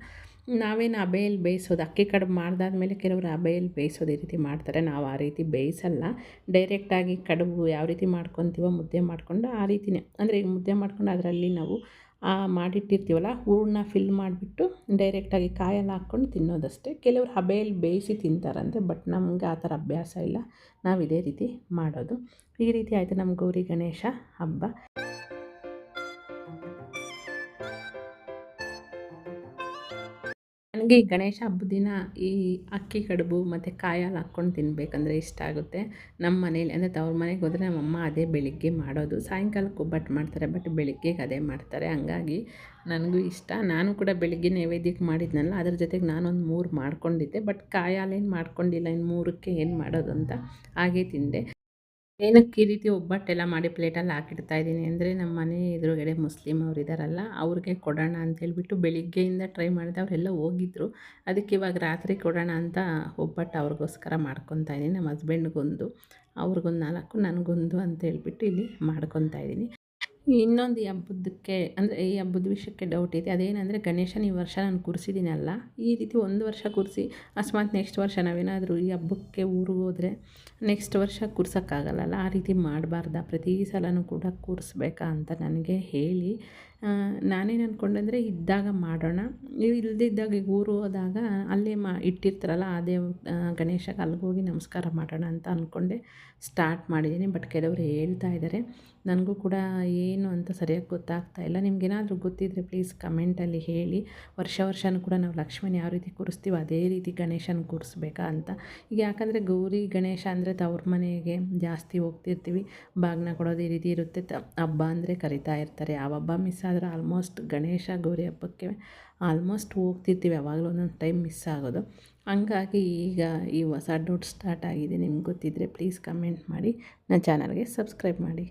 ನಾವೇನು ಅಬೆಯಲ್ಲಿ ಬೇಯಿಸೋದು. ಅಕ್ಕಿ ಕಡುಬು ಮಾಡಿದಾದ್ಮೇಲೆ ಕೆಲವರು ಅಬೆಯಲ್ಲಿ ಬೇಯಿಸೋದು ಈ ರೀತಿ ಮಾಡ್ತಾರೆ. ನಾವು ಆ ರೀತಿ ಬೇಯಿಸಲ್ಲ. ಡೈರೆಕ್ಟಾಗಿ ಕಡುಬು ಯಾವ ರೀತಿ ಮಾಡ್ಕೊತೀವೋ ಮುದ್ದೆ ಮಾಡಿಕೊಂಡು ಆ ರೀತಿಯೇ ಅಂದರೆ ಮುದ್ದೆ ಮಾಡ್ಕೊಂಡು ಅದರಲ್ಲಿ ನಾವು ಮಾಡಿಟ್ಟಿರ್ತೀವಲ್ಲ, ಹೂರಣ ಫಿಲ್ ಮಾಡಿಬಿಟ್ಟು ಡೈರೆಕ್ಟಾಗಿ ಕಾಯಲ್ಲಿ ಹಾಕ್ಕೊಂಡು ತಿನ್ನೋದಷ್ಟೇ. ಕೆಲವರು ಹಬೆಯಲ್ಲಿ ಬೇಯಿಸಿ ತಿಂತಾರಂತೆ ಬಟ್ ನಮಗೆ ಆ ಥರ ಅಭ್ಯಾಸ ಇಲ್ಲ. ನಾವು ಇದೇ ರೀತಿ ಮಾಡೋದು. ಈ ರೀತಿ ಆಯಿತು ನಮ್ಮ ಗೌರಿ ಗಣೇಶ ಹಬ್ಬ. ನನಗೆ ಈ ಗಣೇಶ ಹಬ್ಬದ ದಿನ ಈ ಅಕ್ಕಿ, ಕಡುಬು ಮತ್ತು ಕಾಯಿ ಹಾಲು ಹಾಕ್ಕೊಂಡು ತಿನ್ನಬೇಕಂದ್ರೆ ಇಷ್ಟ ಆಗುತ್ತೆ. ನಮ್ಮ ಮನೇಲಿ, ಅಂದರೆ ತವ್ರ ಮನೆಗೆ ಹೋದರೆ ನಮ್ಮಮ್ಮ ಅದೇ ಬೆಳಿಗ್ಗೆ ಮಾಡೋದು. ಸಾಯಂಕಾಲಕ್ಕೆ ಒಬ್ಬಟ್ಟು ಮಾಡ್ತಾರೆ, ಬಟ್ ಬೆಳಿಗ್ಗೆಗೆ ಅದೇ ಮಾಡ್ತಾರೆ. ಹಂಗಾಗಿ ನನಗೂ ಇಷ್ಟ. ನಾನು ಕೂಡ ಬೆಳಿಗ್ಗೆ ನೈವೇದ್ಯಕ್ಕೆ ಮಾಡಿದ್ನಲ್ಲ, ಅದ್ರ ಜೊತೆಗೆ ನಾನೊಂದು ಮೂರು ಮಾಡ್ಕೊಂಡಿದ್ದೆ. ಬಟ್ ಕಾಯಿ ಏನು ಮಾಡ್ಕೊಂಡಿಲ್ಲ ಇನ್ನು ಮೂರಕ್ಕೆ ಏನು ಮಾಡೋದು ಅಂತ ಹಾಗೇ ತಿಂದೆ. ಏನಕ್ಕೆ ಈ ರೀತಿ ಒಬ್ಬಟ್ಟೆಲ್ಲ ಮಾಡಿ ಪ್ಲೇಟಲ್ಲಿ ಹಾಕಿಡ್ತಾ ಇದ್ದೀನಿ ಅಂದರೆ ನಮ್ಮ ಮನೆ ಎದುರುಗಡೆ ಮುಸ್ಲಿಮ್ ಅವ್ರು ಇದ್ದಾರಲ್ಲ ಅವ್ರಿಗೆ ಕೊಡೋಣ ಅಂತ ಅಂತೇಳ್ಬಿಟ್ಟು ಬೆಳಿಗ್ಗೆಯಿಂದ ಟ್ರೈ ಮಾಡಿದೆ. ಅವರೆಲ್ಲ ಹೋಗಿದ್ರು. ಅದಕ್ಕೆ ಇವಾಗ ರಾತ್ರಿ ಕೊಡೋಣ ಅಂತ ಒಬ್ಬಟ್ಟು ಅವ್ರಿಗೋಸ್ಕರ ಮಾಡ್ಕೊತಾ ಇದ್ದೀನಿ. ನಮ್ಮ ಹಸ್ಬೆಂಡ್ಗೊಂದು, ಅವ್ರಿಗೊಂದು ನಾಲ್ಕು, ನನಗೊಂದು ಅಂತ ಹೇಳ್ಬಿಟ್ಟು ಇಲ್ಲಿ ಮಾಡ್ಕೊತಾ ಇದ್ದೀನಿ. ಇನ್ನೊಂದು ಈ ಹಬ್ಬದಕ್ಕೆ, ಅಂದರೆ ಈ ಹಬ್ಬದ ವಿಷಯಕ್ಕೆ ಡೌಟ್ ಇದೆ. ಅದೇನಂದರೆ ಗಣೇಶನ ಈ ವರ್ಷ ನಾನು ಕೂರಿಸಿದ್ದೀನಲ್ಲ, ಈ ರೀತಿ ಒಂದು ವರ್ಷ ಕೂರಿಸಿ ಅಕಸ್ಮಾತ್ ನೆಕ್ಸ್ಟ್ ವರ್ಷ ನಾವೇನಾದರೂ ಈ ಹಬ್ಬಕ್ಕೆ ಊರಿಗೆ ಹೋದರೆ ನೆಕ್ಸ್ಟ್ ವರ್ಷ ಕೂರ್ಸೋಕ್ಕಾಗಲ್ಲಲ್ಲ? ಆ ರೀತಿ ಮಾಡಬಾರ್ದ? ಪ್ರತಿ ಸಲನೂ ಕೂಡ ಕೂರಿಸ್ಬೇಕಾ ಅಂತ ನನಗೆ ಹೇಳಿ ನಾನೇನು ಅಂದ್ಕೊಂಡೆ ಇದ್ದಾಗ ಮಾಡೋಣ. ನೀವು ಇಲ್ಲದಿದ್ದಾಗ ಈಗ ಊರು ಹೋದಾಗ ಅಲ್ಲೇ ಮಾ ಇಟ್ಟಿರ್ತಾರಲ್ಲ ಅದೇ ಗಣೇಶಗೆ ಅಲ್ಲಿಗೋಗಿ ನಮಸ್ಕಾರ ಮಾಡೋಣ ಅಂತ ಅಂದ್ಕೊಂಡೆ ಸ್ಟಾರ್ಟ್ ಮಾಡಿದ್ದೀನಿ, ಬಟ್ ಕೆಲವರು ಹೇಳ್ತಾ ಇದ್ದಾರೆ ನನಗೂ ಕೂಡ ಏನು ಅಂತ ಸರಿಯಾಗಿ ಗೊತ್ತಾಗ್ತಾ ಇಲ್ಲ. ನಿಮ್ಗೇನಾದರೂ ಗೊತ್ತಿದ್ದರೆ ಪ್ಲೀಸ್ ಕಮೆಂಟಲ್ಲಿ ಹೇಳಿ. ವರ್ಷ ವರ್ಷನೂ ಕೂಡ ನಾವು ಲಕ್ಷ್ಮೀನ ಯಾವ ರೀತಿ ಕೂರಿಸ್ತೀವಿ ಅದೇ ರೀತಿ ಗಣೇಶನ ಕೂರಿಸ್ಬೇಕಾ ಅಂತ. ಈಗ ಯಾಕಂದರೆ ಗೌರಿ, ಗಣೇಶ ಅಂದರೆ ತವ್ರ ಮನೆಗೆ ಜಾಸ್ತಿ ಹೋಗ್ತಿರ್ತೀವಿ. ಬಾಗ್ನ ಕೊಡೋದು ಈ ರೀತಿ ಇರುತ್ತೆ. ತ, ಹಬ್ಬ ಅಂದರೆ ಕರಿತಾ ಇರ್ತಾರೆ. ಯಾವ ಹಬ್ಬ ಮಿಸ್ ಆದರೆ ಆಲ್ಮೋಸ್ಟ್ ಗಣೇಶ ಗೌರಿ ಹಬ್ಬಕ್ಕೆ ಆಲ್ಮೋಸ್ಟ್ ಹೋಗ್ತಿರ್ತೀವಿ. ಯಾವಾಗಲೂ ಒಂದೊಂದು ಟೈಮ್ ಮಿಸ್ ಆಗೋದು. ಹಂಗಾಗಿ ಈಗ ಈ ಹೊಸ ಡೌಟ್ ಸ್ಟಾರ್ಟ್ ಆಗಿದೆ. ನಿಮ್ಗೆ ಗೊತ್ತಿದ್ದರೆ ಪ್ಲೀಸ್ ಕಮೆಂಟ್ ಮಾಡಿ. ನನ್ನ ಚಾನಲ್ಗೆ ಸಬ್ಸ್ಕ್ರೈಬ್ ಮಾಡಿ.